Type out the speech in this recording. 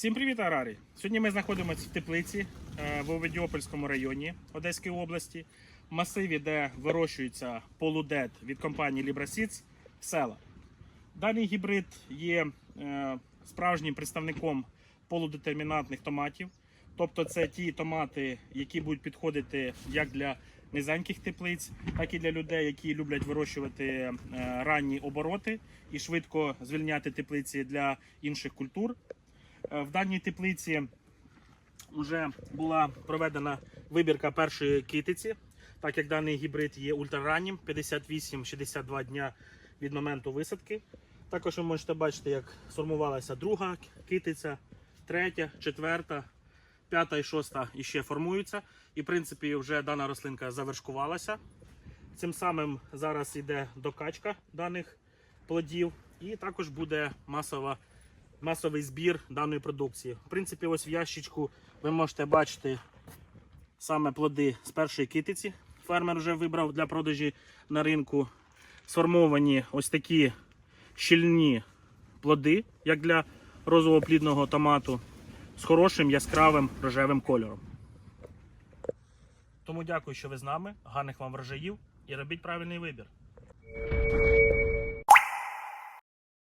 Всім привіт, Арарі! Сьогодні ми знаходимося в теплиці е, в Овидіопольському районі Одеської області, в масиві, де вирощується полудет від компанії LibraSeeds села. Даний гібрид є е, справжнім представником полудетермінантних томатів. Тобто це ті томати, які будуть підходити як для низеньких теплиць, так і для людей, які люблять вирощувати е, ранні обороти і швидко звільняти теплиці для інших культур. Е, В даній теплиці вже була проведена вибірка першої китиці, так як даний гібрид є ультрараннім, 58-62 дня від моменту висадки. Також ви можете бачити, як сформувалася друга китиця, третя, четверта, п'ята і шоста іще формуються. І, в принципі, вже дана рослинка завершкувалася. Цим самим зараз йде докачка даних плодів, і також буде масова масовий збір даної продукції. В принципі, ось в ящичку ви можете бачити саме плоди з першої китиці. Фермер вже вибрав для продажі на ринку. Сформовані ось такі щільні плоди, як для розовоплідного томату, з хорошим яскравим рожевим кольором. Тому дякую, що ви з нами. Гарних вам врожаїв і робіть правильний вибір.